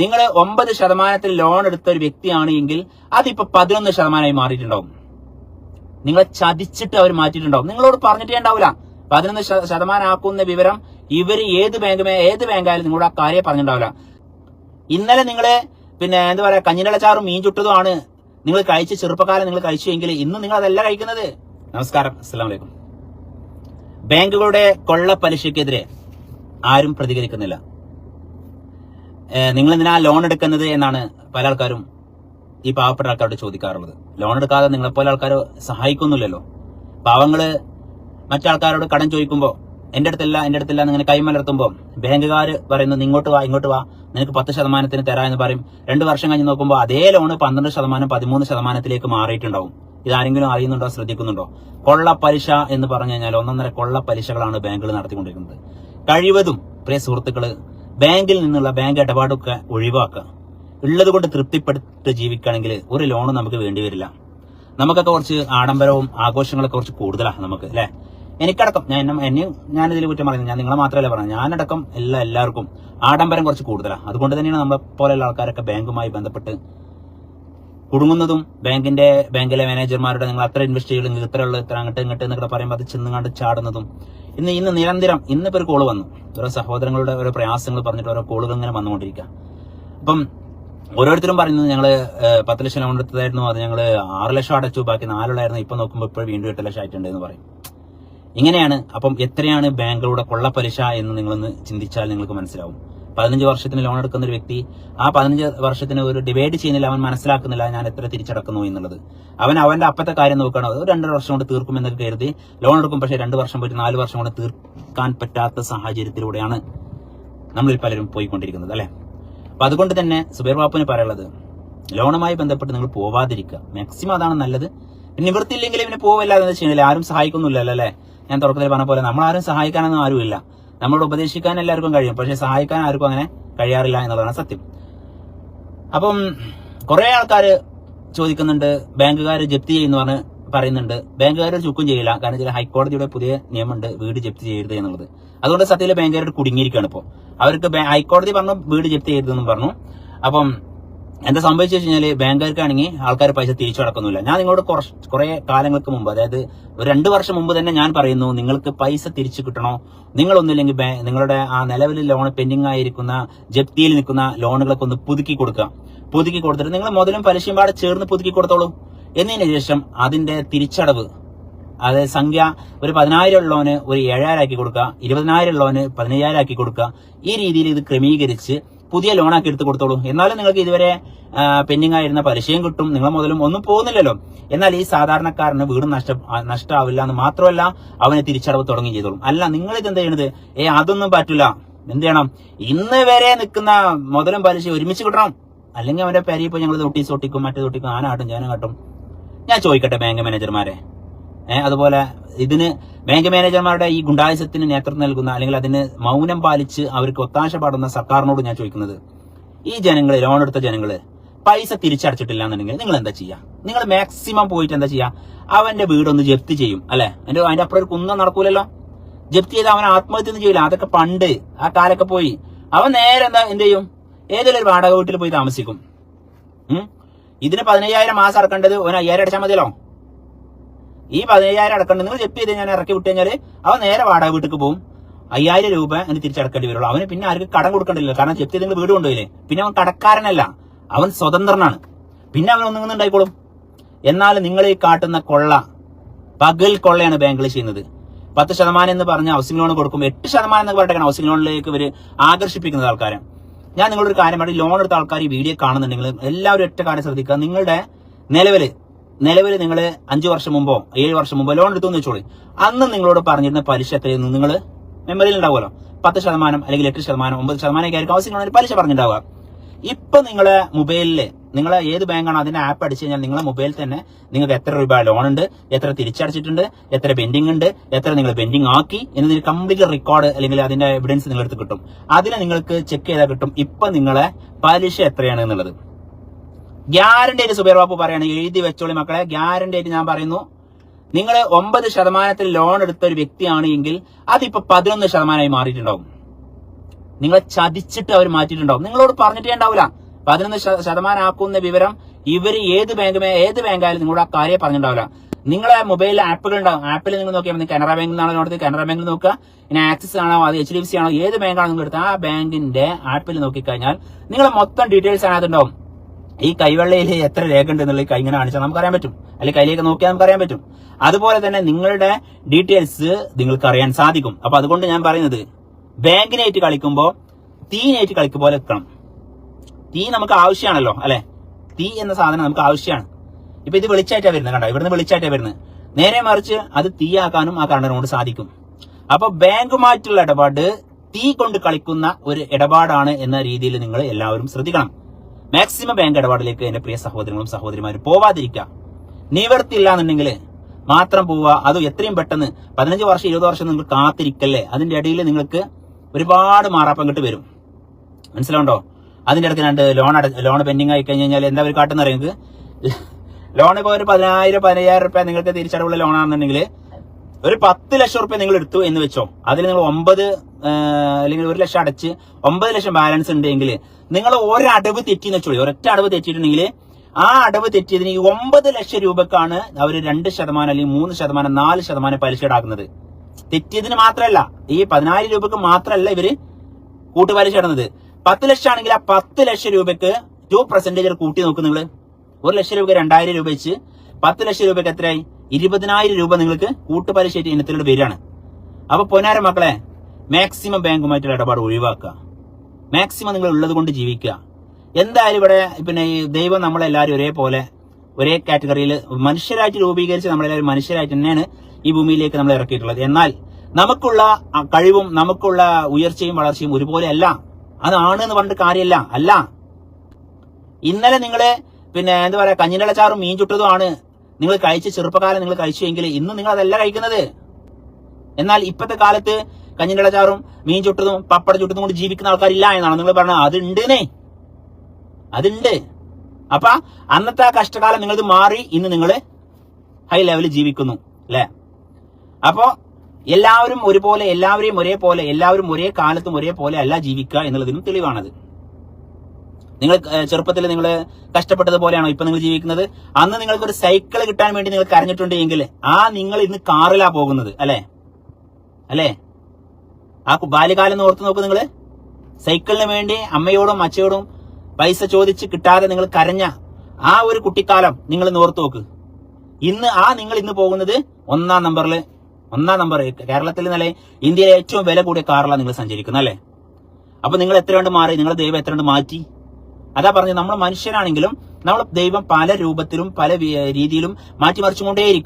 നിങ്ങൾ ഒമ്പത് ശതമാനത്തിൽ ലോൺ എടുത്ത ഒരു വ്യക്തിയാണ് എങ്കിൽ അതിപ്പോ പതിനൊന്ന് ശതമാനമായി മാറിയിട്ടുണ്ടാവും. നിങ്ങളെ ചതിച്ചിട്ട് അവർ മാറ്റിയിട്ടുണ്ടാവും. നിങ്ങളോട് പറഞ്ഞിട്ടേ ഉണ്ടാവില്ല പതിനൊന്ന് ശതമാനം ആക്കുന്ന വിവരം ഇവർ ഏത് ബാങ്ക് ഏത് ബാങ്കായാലും നിങ്ങളോട് ആ കാര്യം പറഞ്ഞിട്ടുണ്ടാവില്ല. ഇന്നലെ നിങ്ങൾ പിന്നെ എന്താ പറയാ കഞ്ഞിലച്ചാറും മീൻ ചുട്ടതുമാണ് നിങ്ങൾ കഴിച്ച് ചെറുപ്പക്കാലം നിങ്ങൾ കഴിച്ചു എങ്കിൽ ഇന്ന് നിങ്ങൾ അതല്ല കഴിക്കുന്നത്. നമസ്കാരം. അസ്സാം വലൈക്കും ബാങ്കുകളുടെ കൊള്ള പലിശക്കെതിരെ ആരും പ്രതികരിക്കുന്നില്ല. നിങ്ങൾ എന്തിനാ ലോൺ എടുക്കുന്നത് എന്നാണ് പല ആൾക്കാരും ഈ പാവപ്പെട്ട ആൾക്കാരോട് ചോദിക്കാറുള്ളത്. ലോൺ എടുക്കാതെ നിങ്ങളെപ്പോലെ ആൾക്കാർ സഹായിക്കുന്നില്ലല്ലോ. പാവങ്ങൾ മറ്റാൾക്കാരോട് കടം ചോദിക്കുമ്പോൾ എന്റെ അടുത്തല്ല എന്റെ അടുത്തില്ല എന്ന് ഇങ്ങനെ കൈമലർത്തുമ്പോൾ ബാങ്കുകാർ പറയുന്നത് ഇങ്ങോട്ട് വാ ഇങ്ങോട്ട് വാ നിനക്ക് പത്ത് ശതമാനത്തിന് തരാ എന്ന് പറയും. രണ്ട് വർഷം കഴിഞ്ഞ് നോക്കുമ്പോൾ അതേ ലോണ് പന്ത്രണ്ട് ശതമാനം പതിമൂന്ന് ശതമാനത്തിലേക്ക് മാറിയിട്ടുണ്ടാവും. ഇതാരെങ്കിലും അറിയുന്നുണ്ടോ ശ്രദ്ധിക്കുന്നുണ്ടോ? കൊള്ള പലിശ എന്ന് പറഞ്ഞു കഴിഞ്ഞാൽ ഒന്നൊന്നര കൊള്ള പലിശകളാണ് ബാങ്കുകൾ നടത്തിക്കൊണ്ടിരിക്കുന്നത്. കഴിവതും പ്രിയ സുഹൃത്തുക്കൾ ബാങ്കിൽ നിന്നുള്ള ബാങ്ക് ഇടപാടൊക്കെ ഒഴിവാക്കുക. ഉള്ളത് കൊണ്ട് തൃപ്തിപ്പെട്ട് ജീവിക്കുകയാണെങ്കിൽ ഒരു ലോൺ നമുക്ക് വേണ്ടി വരില്ല. നമുക്കൊക്കെ കുറച്ച് ആഡംബരവും ആഘോഷങ്ങളൊക്കെ കുറച്ച് കൂടുതലാണ് നമുക്ക് അല്ലെ? എനിക്കടക്കം ഞാൻ എന്നെ എന്നെയും ഞാനിതിൽ കുറ്റം പറയുന്നത് ഞാൻ നിങ്ങളെ മാത്രമല്ല പറഞ്ഞത്. ഞാനടക്കം എല്ലാ എല്ലാവർക്കും ആഡംബരം കുറച്ച് കൂടുതലാണ് അതുകൊണ്ട് തന്നെയാണ് നമ്മളെ പോലെയുള്ള ആൾക്കാരൊക്കെ ബാങ്കുമായി ബന്ധപ്പെട്ട് കുടുങ്ങുന്നതും ബാങ്കിന്റെ ബാങ്കിലെ മാനേജർമാരുടെ നിങ്ങൾ അത്ര ഇൻവെസ്റ്റ് ചെയ്യലും നിങ്ങൾക്ക് ഇത്ര ഉള്ളത് ഇത്ര അങ്ങോട്ട് ഇങ്ങോട്ട് എന്നൊക്കെ പറയുമ്പോൾ അത് ചെന്നുകാണ്ട് ചാടുന്നതും. ഇന്ന് ഇന്ന് നിരന്തരം ഇന്നിപ്പോ ഒരു കോൾ വന്നു. ഓരോ സഹോദരങ്ങളുടെ ഓരോ പ്രയാസങ്ങൾ പറഞ്ഞിട്ട് ഓരോ കോളുകൾ ഇങ്ങനെ വന്നുകൊണ്ടിരിക്കുക അപ്പം ഓരോരുത്തരും പറയുന്നത് ഞങ്ങൾ ഏഹ്, പത്ത് ലക്ഷം ലോൺ എടുത്തതായിരുന്നു അത് ഞങ്ങൾ ആറ് ലക്ഷം അടച്ചു ബാക്കി നാലുള്ളായിരുന്നു ഇപ്പൊ നോക്കുമ്പോൾ ഇപ്പോൾ വീണ്ടും എട്ട് ലക്ഷം ആയിട്ടുണ്ട് എന്ന് പറയും. ഇങ്ങനെയാണ് അപ്പം എത്രയാണ് ബാങ്കുകളുടെ കൊള്ളപ്പലിശ എന്ന് നിങ്ങളൊന്ന് ചിന്തിച്ചാൽ നിങ്ങൾക്ക് മനസ്സിലാവും. പതിനഞ്ച് വർഷത്തിന് ലോൺ എടുക്കുന്ന ഒരു വ്യക്തി ആ പതിനഞ്ച് വർഷത്തിന് ഒരു ഡിവൈഡ് ചെയ്യുന്നില്ല അവൻ മനസ്സിലാക്കുന്നില്ല ഞാൻ എത്ര തിരിച്ചടക്കുന്നു എന്നുള്ളത്. അവൻ അവന്റെ അപ്പത്തെ കാര്യം നോക്കണം ഒരു രണ്ടര വർഷം കൊണ്ട് തീർക്കും എന്നൊക്കെ കരുതി ലോൺ എടുക്കും പക്ഷേ രണ്ട് വർഷം പോയിട്ട് നാല് വർഷം കൊണ്ട് തീർക്കാൻ പറ്റാത്ത സാഹചര്യത്തിലൂടെയാണ് നമ്മളിൽ പലരും പോയിക്കൊണ്ടിരിക്കുന്നത് അല്ലെ? അപ്പൊ അതുകൊണ്ട് തന്നെ സുബൈർ ബാപ്പുവിന് പറയുള്ളത് ലോണുമായി ബന്ധപ്പെട്ട് നിങ്ങൾ പോവാതിരിക്കുക. മാക്സിമം അതാണ് നല്ലത്. പിന്നെ നിവൃത്തിയില്ലെങ്കിൽ ഇവന് പോവില്ല എന്ന് ചെയ്യുന്നില്ല. ആരും സഹായിക്കുന്നില്ലല്ലോ അല്ലേ? ഞാൻ തുടക്കത്തിൽ പറഞ്ഞ പോലെ ആരും സഹായിക്കാനൊന്നും ആരുമില്ല. നമ്മളോട് ഉപദേശിക്കാൻ എല്ലാവർക്കും കഴിയും. പക്ഷെ സഹായിക്കാൻ ആർക്കും അങ്ങനെ കഴിയാറില്ല എന്നുള്ളതാണ് സത്യം. അപ്പം കുറേ ആൾക്കാർ ചോദിക്കുന്നുണ്ട് ബാങ്കുകാർ ജപ്തി ചെയ്യുന്നു പറഞ്ഞ് പറയുന്നുണ്ട്. ബാങ്കുകാർ ചുക്കും ചെയ്യില്ല. കാരണം ചില ഹൈക്കോടതിയുടെ പുതിയ നിയമമുണ്ട് വീട് ജപ്തി ചെയ്യരുത് എന്നുള്ളത്. അതുകൊണ്ട് സത്യത്തിൽ ബാങ്കുകാരോട് കുടുങ്ങിയിരിക്കുകയാണ് ഇപ്പോൾ അവർക്ക് ഹൈക്കോടതി പറഞ്ഞു വീട് ജപ്തി ചെയ്യരുതെന്നും പറഞ്ഞു. അപ്പം എന്താ സംഭവിച്ചു കഴിഞ്ഞാൽ ബാങ്കുകാർക്കാണെങ്കിൽ ആൾക്കാർ പൈസ തിരിച്ചു അടക്കുന്നില്ല ഞാൻ നിങ്ങളോട് കുറച്ച് കുറെ കാലങ്ങൾക്ക് മുമ്പ് അതായത് ഒരു രണ്ടു വർഷം മുമ്പ് തന്നെ ഞാൻ പറയുന്നു നിങ്ങൾക്ക് പൈസ തിരിച്ചു കിട്ടണോ? നിങ്ങളൊന്നില്ലെങ്കിൽ ബാ- നിങ്ങളുടെ ആ നിലവിൽ ലോൺ പെൻഡിങ് ആയിരിക്കുന്ന ജപ്തിയിൽ നിൽക്കുന്ന ലോണുകളൊക്കെ ഒന്ന് പുതുക്കി കൊടുക്കുക പുതുക്കി കൊടുത്തിട്ട് നിങ്ങൾ മുതലും പലിശയും പാടെ ചേർന്ന് പുതുക്കി കൊടുത്തോളൂ. എന്നതിന് ശേഷം അതിന്റെ തിരിച്ചടവ് അതായത് സംഖ്യ ഒരു പതിനായിരം ഉള്ളവന് ഒരു ഏഴായിരം ആക്കി കൊടുക്കുക ഇരുപതിനായിരം ഉള്ളവന് പതിനയ്യായിരം ആക്കി കൊടുക്കുക ഈ രീതിയിൽ ഇത് ക്രമീകരിച്ച് പുതിയ ലോണാക്കി എടുത്ത് കൊടുത്തോളൂ. എന്നാലും നിങ്ങൾക്ക് ഇതുവരെ പെൻഡിംഗ് ആയിരുന്ന പലിശയും കിട്ടും. നിങ്ങൾ മുതലും ഒന്നും പോകുന്നില്ലല്ലോ. എന്നാൽ ഈ സാധാരണക്കാരന് വീട് നഷ്ട നഷ്ടമാവില്ല എന്ന് മാത്രമല്ല അവന് തിരിച്ചടവ് തുടങ്ങി ചെയ്തോളും. അല്ല നിങ്ങൾ ഇത് എന്ത് ചെയ്യണത്? ഏ അതൊന്നും പറ്റില്ല എന്ത് ചെയ്യണം? ഇന്ന് വരെ നിൽക്കുന്ന മുതലും പലിശ ഒരുമിച്ച് കിട്ടണം. അല്ലെങ്കിൽ അവന്റെ പേരിൽ ഇപ്പൊ ഞങ്ങൾ ഒട്ടീസ് ഒട്ടിക്കും മറ്റേ തൊട്ടിക്കും ആനാട്ടും ഞാനും കാട്ടും. ഞാൻ ചോദിക്കട്ടെ ബാങ്ക് മാനേജർമാരെ അതുപോലെ ഇതിന് ബാങ്ക് മാനേജർമാരുടെ ഈ ഗുണ്ടായുസത്തിന് നേതൃത്വം നൽകുന്ന അല്ലെങ്കിൽ അതിന് മൗനം പാലിച്ച് അവർക്ക് ഒത്താശ പാടുന്ന സർക്കാരിനോട് ഞാൻ ചോദിക്കുന്നത് ഈ ജനങ്ങൾ ലോൺ എടുത്ത ജനങ്ങൾ പൈസ തിരിച്ചടച്ചിട്ടില്ല എന്നുണ്ടെങ്കിൽ നിങ്ങൾ എന്താ ചെയ്യുക നിങ്ങൾ മാക്സിമം പോയിട്ട് എന്താ ചെയ്യുക അവന്റെ വീടൊന്ന് ജപ്തി ചെയ്യും അല്ലെ? എന്റെ അതിന്റെ അപ്പുറം ഒരു കുന്നം നടക്കൂലല്ലോ? ജപ്തി ചെയ്ത് അവൻ ആത്മഹത്യ ഒന്നും ചെയ്യില്ല. അതൊക്കെ പണ്ട് ആ കാലൊക്കെ പോയി. അവൻ നേരെ എന്താ എന്ത് ചെയ്യും? ഏതെങ്കിലും ഒരു വാടക വീട്ടിൽ പോയി താമസിക്കും? ഇതിന് പതിനയ്യായിരം മാസം അടക്കേണ്ടത് ഒരു അയ്യായിരം അടച്ചാൽ മതിയല്ലോ? ഈ പതിനയ്യായിരം അടക്കണ്ടെന്ന് നിങ്ങൾ ജപ്തി ചെയ്ത് ഞാൻ ഇറക്കി വിട്ട് കഴിഞ്ഞാൽ അവൻ നേരെ വാടക വീട്ടിലേക്ക് പോകും. അയ്യായിരം രൂപ എന്ന് തിരിച്ചടക്കേണ്ടി വരുള്ളൂ. അവന് പിന്നെ ആർക്ക് കടം കൊടുക്കണ്ടില്ല. കാരണം ജപ്തി നിങ്ങൾ വീട് കൊണ്ടുപോയില്ലേ? പിന്നെ അവൻ കടക്കാരനല്ല. അവൻ സ്വതന്ത്രനാണ്. പിന്നെ അവൻ ഒന്നും ഉണ്ടായിക്കോളും എന്നാൽ നിങ്ങൾ ഈ കാട്ടുന്ന കൊള്ള പകൽ കൊള്ളയാണ് ബാങ്കിൽ ചെയ്യുന്നത്. പത്ത് ശതമാനം എന്ന് പറഞ്ഞ ഹൗസിംഗ് ലോൺ കൊടുക്കുമ്പോൾ എട്ട് ശതമാനം എന്ന് പറഞ്ഞിട്ടാണ് ഹൗസിംഗ് ലോണിലേക്ക് ഇവർ ആകർഷിപ്പിക്കുന്നത് ആൾക്കാരെ. ഞാൻ നിങ്ങളൊരു കാര്യം പറയും. ലോൺ എടുത്ത ആൾക്കാർ ഈ വീഡിയോ കാണുന്നുണ്ടെങ്കിൽ എല്ലാവരും ഒറ്റ കാര്യം ശ്രദ്ധിക്കുക. നിങ്ങളുടെ നിലവിൽ നിലവിൽ നിങ്ങൾ അഞ്ചു വർഷം മുമ്പോ ഏഴ് വർഷം മുമ്പോ ലോൺ എടുത്തു എന്ന് വെച്ചോളി. അന്ന് നിങ്ങളോട് പറഞ്ഞിരുന്ന പലിശ എത്രയെന്ന് നിങ്ങൾ മെമ്മറിയിൽ ഉണ്ടാവുമല്ലോ. പത്ത് ശതമാനം അല്ലെങ്കിൽ എട്ട് ശതമാനം ഒമ്പത് ശതമാനമൊക്കെ ആയിരിക്കും ആവശ്യം പലിശ പറഞ്ഞിട്ടുണ്ടാവുക. ഇപ്പൊ നിങ്ങളെ മൊബൈലിൽ നിങ്ങളെ ഏത് ബാങ്കാണോ അതിന്റെ ആപ്പ് അടിച്ചു കഴിഞ്ഞാൽ നിങ്ങളെ മൊബൈലിൽ തന്നെ നിങ്ങൾക്ക് എത്ര രൂപ ലോൺ ഉണ്ട് എത്ര തിരിച്ചടച്ചിട്ടുണ്ട് എത്ര പെൻഡിങ് ഉണ്ട് എത്ര നിങ്ങൾ പെൻഡിങ് ആക്കി എന്നതിന് കംപ്ലീറ്റ് റെക്കോർഡ് അല്ലെങ്കിൽ അതിന്റെ എവിഡൻസ് നിങ്ങളെടുത്ത് കിട്ടും. അതിനെ നിങ്ങൾക്ക് ചെക്ക് ചെയ്താൽ കിട്ടും ഇപ്പൊ നിങ്ങളെ പലിശ എത്രയാണ് എന്നുള്ളത്. ഗ്യാരണ്ടി ആയിട്ട് സുബൈർ ബാബു പറയാണ് എഴുതി വെച്ചോളി മക്കളെ ഗ്യാരണ്ടി ആയിട്ട് ഞാൻ പറയുന്നു. നിങ്ങൾ ഒമ്പത് ശതമാനത്തിൽ ലോൺ എടുത്ത ഒരു വ്യക്തിയാണ് എങ്കിൽ അതിപ്പോ പതിനൊന്ന് ശതമാനമായി മാറിയിട്ടുണ്ടാവും. നിങ്ങളെ ചതിച്ചിട്ട് അവർ മാറ്റിയിട്ടുണ്ടാവും. നിങ്ങളോട് പറഞ്ഞിട്ടേ ഉണ്ടാവില്ല പതിനൊന്ന് ശതമാനം ആക്കുന്ന വിവരം ഇവർ ഏത് ബാങ്ക് ഏത് ബാങ്കായാലും നിങ്ങളോട് ആ കാര്യം പറഞ്ഞിട്ടുണ്ടാവില്ല. നിങ്ങളെ മൊബൈലിൽ ആപ്പുകൾ ഉണ്ടാവും ആപ്പിൽ നിങ്ങൾ നോക്കിയാൽ കനറ ബാങ്കിൽ നിന്നാണോ നോക്കുന്നത് കനറ ബാങ്കിൽ നോക്കുക. ഇനി ആക്സിസ് ആണോ? അത് എച്ച് ഡി എഫ് സി ആണോ? ഏത് ബാങ്കാണോ നിങ്ങൾ എടുത്ത് ആ ബാങ്കിന്റെ ആപ്പിൽ നോക്കിക്കഴിഞ്ഞാൽ നിങ്ങളെ മൊത്തം ഡീറ്റെയിൽസ് അതിനകത്തുണ്ടാവും ഈ കൈവെള്ളയിൽ എത്ര രേഖ ഉണ്ട് കൈ ഇങ്ങനെ കാണിച്ചാൽ നമുക്ക് അറിയാൻ പറ്റും. അല്ലെങ്കിൽ കയ്യിലേക്ക് നോക്കിയാൽ നമുക്ക് അറിയാൻ പറ്റും. അതുപോലെ തന്നെ നിങ്ങളുടെ ഡീറ്റെയിൽസ് നിങ്ങൾക്ക് അറിയാൻ സാധിക്കും. അപ്പൊ അതുകൊണ്ട് ഞാൻ പറയുന്നത് ബാങ്കിനായിട്ട് കളിക്കുമ്പോൾ തീനായിട്ട് കളിക്കും പോലെ എത്തണം. തീ നമുക്ക് ആവശ്യമാണല്ലോ അല്ലെ? തീ എന്ന സാധനം നമുക്ക് ആവശ്യമാണ്. ഇപ്പൊ ഇത് വെളിച്ചായിട്ടാണ് വരുന്നത് കണ്ടോ? ഇവിടുന്ന് വെളിച്ചായിട്ടാണ് വരുന്നത്. നേരെ മറിച്ച് അത് തീയാക്കാനും ആ കറണ്ടിനോട് സാധിക്കും. അപ്പൊ ബാങ്കുമായിട്ടുള്ള ഇടപാട് തീ കൊണ്ട് കളിക്കുന്ന ഒരു ഇടപാടാണ് എന്ന രീതിയിൽ നിങ്ങൾ എല്ലാവരും ശ്രദ്ധിക്കണം. മാക്സിമം ബാങ്ക് ഇടപാടിലേക്ക് എന്റെ പ്രിയ സഹോദരങ്ങളും സഹോദരിമാരും പോവാതിരിക്കുക. നിവർത്തില്ല എന്നുണ്ടെങ്കിൽ മാത്രം പോവുക. അത് എത്രയും പെട്ടെന്ന് പതിനഞ്ച് വർഷം ഇരുപത് വർഷം നിങ്ങൾ കാത്തിരിക്കല്ലേ? അതിന്റെ ഇടയിൽ നിങ്ങൾക്ക് ഒരുപാട് മാറാപ്പം കിട്ട് വരും. മനസ്സിലാവുണ്ടോ? അതിന്റെ അടുത്ത് രണ്ട് ലോൺ അട ലോൺ പെൻഡിങ് ആയി കഴിഞ്ഞ് കഴിഞ്ഞാൽ എന്താ ഒരു കാട്ടുന്ന നിങ്ങൾക്ക്? ലോൺ ഇപ്പോൾ ഒരു പതിനായിരം പതിനയ്യായിരം റുപ്യ നിങ്ങൾക്ക് തിരിച്ചടവുള്ള ലോൺ ആണെന്നുണ്ടെങ്കിൽ ഒരു പത്ത് ലക്ഷം റുപ്യ നിങ്ങൾ എടുത്തു എന്ന് വെച്ചോ. അതിൽ നിങ്ങൾ ഒമ്പത് അല്ലെങ്കിൽ ഒരു ലക്ഷം അടച്ച് ഒമ്പത് ലക്ഷം ബാലൻസ് ഉണ്ടെങ്കിൽ നിങ്ങൾ ഒരടവ് തെറ്റിന്ന് വെച്ചോളി. ഒരൊറ്റ അടവ് തെറ്റിയിട്ടുണ്ടെങ്കിൽ ആ അടവ് തെറ്റിയതിന് ഈ ഒമ്പത് ലക്ഷം രൂപക്കാണ് അവർ രണ്ട് ശതമാനം അല്ലെങ്കിൽ മൂന്ന് ശതമാനം നാല് ശതമാനം പലിശ ഇടാക്കുന്നത് തെറ്റിയതിന് മാത്രമല്ല ഈ പതിനായിരം രൂപക്ക് മാത്രമല്ല ഇവർ കൂട്ടുപലിശ ഇടുന്നത് പത്ത് ലക്ഷം ആണെങ്കിൽ ആ പത്ത് ലക്ഷം രൂപയ്ക്ക് ടു പെർസെന്റേജ് കൂട്ടി നോക്കും നിങ്ങൾ ഒരു ലക്ഷം രൂപ രണ്ടായിരം രൂപ വെച്ച് പത്ത് ലക്ഷം രൂപയ്ക്ക് എത്രയായി? ഇരുപതിനായിരം രൂപ നിങ്ങൾക്ക് കൂട്ടുപലിശ ഇനത്തിലൂടെ വരികയാണ്. അപ്പൊ പൊന്നാര മക്കളെ മാക്സിമം ബാങ്കുമായിട്ടുള്ള ഇടപാട് ഒഴിവാക്കുക. മാക്സിമം നിങ്ങൾ ഉള്ളത് കൊണ്ട് ജീവിക്കുക. എന്തായാലും ഇവിടെ പിന്നെ ദൈവം നമ്മളെല്ലാവരും ഒരേപോലെ ഒരേ കാറ്റഗറിയിൽ മനുഷ്യരായിട്ട് രൂപീകരിച്ച് നമ്മളെല്ലാവരും മനുഷ്യരായിട്ട് തന്നെയാണ് ഈ ഭൂമിയിലേക്ക് നമ്മൾ ഇറക്കിയിട്ടുള്ളത്. എന്നാൽ നമുക്കുള്ള കഴിവും നമുക്കുള്ള ഉയർച്ചയും വളർച്ചയും ഒരുപോലെ അല്ല. അതാണ് എന്ന് പറഞ്ഞിട്ട് കാര്യമല്ല അല്ല. ഇന്നലെ നിങ്ങളെ പിന്നെ എന്താ പറയാ കഞ്ഞിലച്ചാറും മീൻ ചുട്ടതും ആണ് നിങ്ങൾ കഴിച്ച ചെറുപ്പകാലം നിങ്ങൾ കഴിച്ചുവെങ്കിൽ ഇന്ന് നിങ്ങൾ അതല്ല കഴിക്കുന്നത്. എന്നാൽ ഇപ്പോഴത്തെ കാലത്ത് ചാറും മീൻ ചുട്ടതും പപ്പട ചുട്ടതും കൊണ്ട് ജീവിക്കുന്ന ആൾക്കാരില്ല എന്നാണ് നിങ്ങൾ പറഞ്ഞത്. അതുണ്ടെന്നേ. അതുണ്ട്. അപ്പൊ അന്നത്തെ ആ കഷ്ടകാലം നിങ്ങളത് മാറി ഇന്ന് നിങ്ങൾ ഹൈ ലെവലിൽ ജീവിക്കുന്നു. അല്ലെ? അപ്പോ എല്ലാവരും ഒരുപോലെ എല്ലാവരെയും ഒരേപോലെ എല്ലാവരും ഒരേ കാലത്തും ഒരേപോലെ അല്ല ജീവിക്കുക എന്നുള്ളതിനും തെളിവാണത്. നിങ്ങൾ ചെറുപ്പത്തിൽ നിങ്ങൾ കഷ്ടപ്പെട്ടതുപോലെയാണോ ഇപ്പൊ നിങ്ങൾ ജീവിക്കുന്നത്? അന്ന് നിങ്ങൾക്ക് ഒരു സൈക്കിൾ കിട്ടാൻ വേണ്ടി നിങ്ങൾ കരഞ്ഞിട്ടുണ്ട് എങ്കിൽ ആ നിങ്ങൾ ഇന്ന് കാറിലാ പോകുന്നത് അല്ലേ? അല്ലേ? ആ ബാല്യകാലം ഓർത്ത് നോക്കൂ നിങ്ങൾ. സൈക്കിളിന് വേണ്ടി അമ്മയോടും അച്ഛയോടും പൈസ ചോദിച്ച് കിട്ടാതെ നിങ്ങൾ കരഞ്ഞ ആ ഒരു കുട്ടിക്കാലം നിങ്ങൾ ഓർത്ത് നോക്ക്. ഇന്ന് ആ നിങ്ങൾ ഇന്ന് പോകുന്നത് ഒന്നാം നമ്പറിൽ ഒന്നാം നമ്പർ കേരളത്തിൽ നിന്നല്ലേ ഇന്ത്യയിലെ ഏറ്റവും വില കൂടിയ കാറിലാണ് നിങ്ങൾ സഞ്ചരിക്കുന്നത് അല്ലേ? അപ്പൊ നിങ്ങൾ എത്ര കണ്ട് മാറി? നിങ്ങളുടെ ദൈവം എത്ര കണ്ട് മാറ്റി? അതാ പറഞ്ഞത് നമ്മൾ മനുഷ്യരാണെങ്കിലും നമ്മൾ ദൈവം പല രൂപത്തിലും പല രീതിയിലും മാറ്റിമറിച്ചുകൊണ്ടേയിരിക്കും.